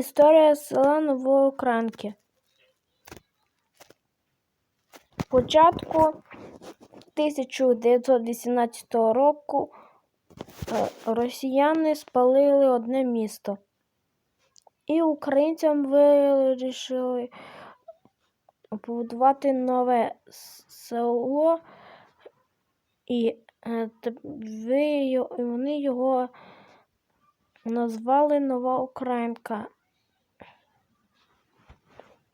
Історія села Новоокранки. Спочатку 1918 року е, росіяни спалили одне місто. І українцям вирішили побудувати нове село, е, і вони його назвали Нова Українка.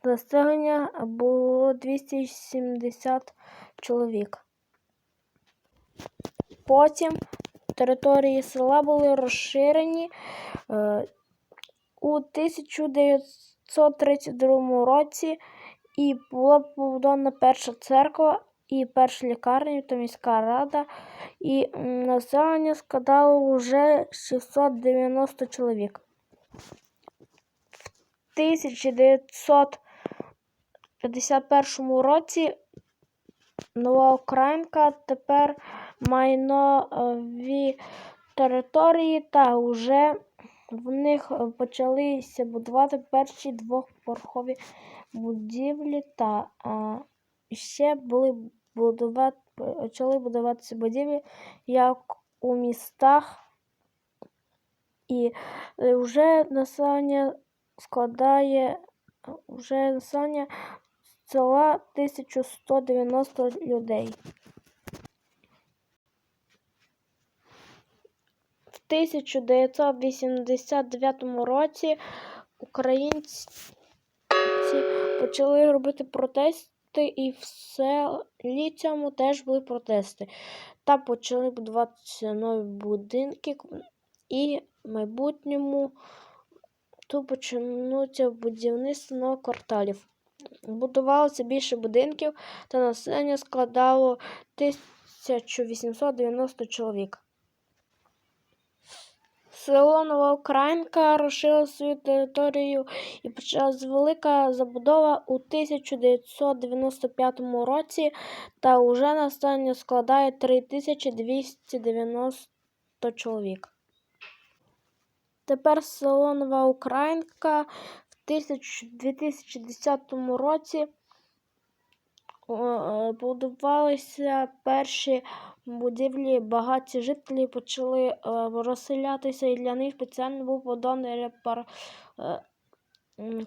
Населення було 270 чоловік. Потім території села були розширені. Е, у 1932 році і була побудована перша церква, і перша лікарня та міська рада, і населення складало вже 690 чоловік. В 1951 році Нова Українка тепер має нові території, та вже в них почалися будувати перші двохповерхові будівлі, та а, ще були будувати, почали будуватися будівлі як у містах, і вже населення складає вже населення села 1190 людей. В 1989 році українці почали робити протести, і в селі цьому теж були протести. Та почали будуватися нові будинки, і в майбутньому тут почнуться будівництво нових кварталів. Будувалося більше будинків, та населення складало 1890 чоловік. Село Нова Українка розширило свою територію і почалась велика забудова у 1995 році, та уже населення складає 3290 чоловік. Тепер село Нова Українка 2010 році е, будувалися перші будівлі, багаті жителі почали е, розселятися, і для них спеціально був побудований репар, е,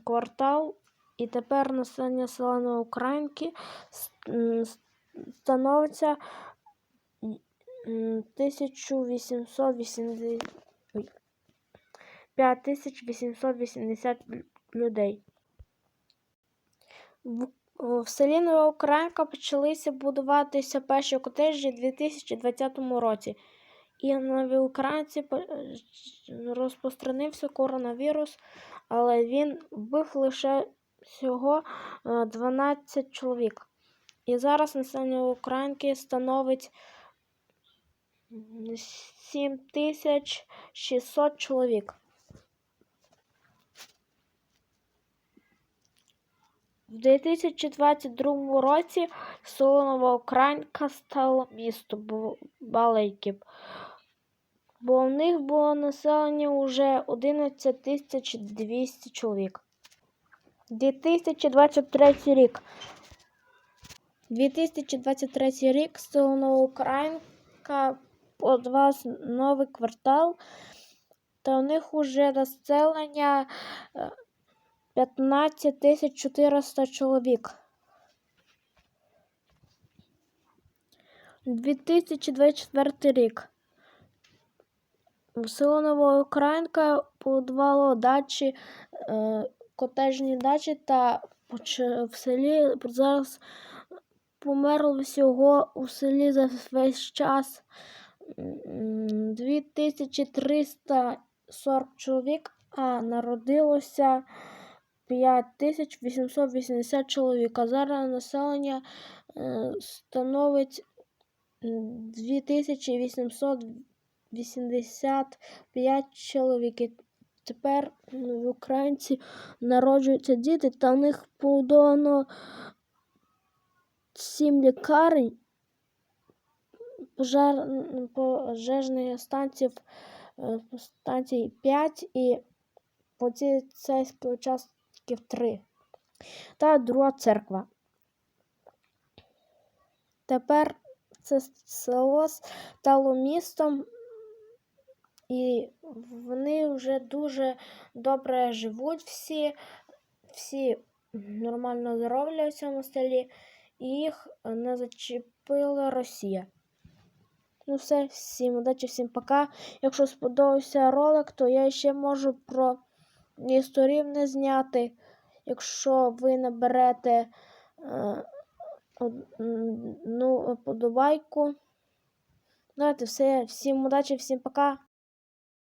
квартал. І тепер населення села Новоукраїнки с- становиться 1880, ой, 5880 лю- людей. В, в селі Нова Українка почалися будуватися перші котеджі у 2020 році. І на Новоукраїнці е, розпространився коронавірус, але він вбив лише всього е, 12 чоловік. І зараз населення Українки становить 7600 чоловік. В 2022 році село Новоукраїнка стало містом Бу- Балайків, бо в них було населення вже 11 тисяч 200 чоловік. 2023 рік. 2023 рік село Новоукраїнка подавався новий квартал, та у них уже населення е, 15 тисяч 400 чоловік. 2024 рік. В село Новоукраїнка побудувало дачі, е, котежні дачі та в селі зараз померло всього у селі за весь час 2340 чоловік, а народилося 5880 чоловік. А зараз населення е, становить 2885 чоловік. Тепер в українці народжуються діти, та в них побудовано 7 лікарень, пожар, пожежних станцій, е, станцій 5 і поліцейських учасників 3 та друга церква. Тепер це село стало містом, і вони вже дуже добре живуть всі, всі нормально здоров'я в цьому селі, і їх не зачепила Росія. Ну все, всім удачі, всім пока. Якщо сподобався ролик, то я ще можу про історію не зняти. Якщо ви наберете е, одну подобайку. Давайте все, всім удачі, всім пока.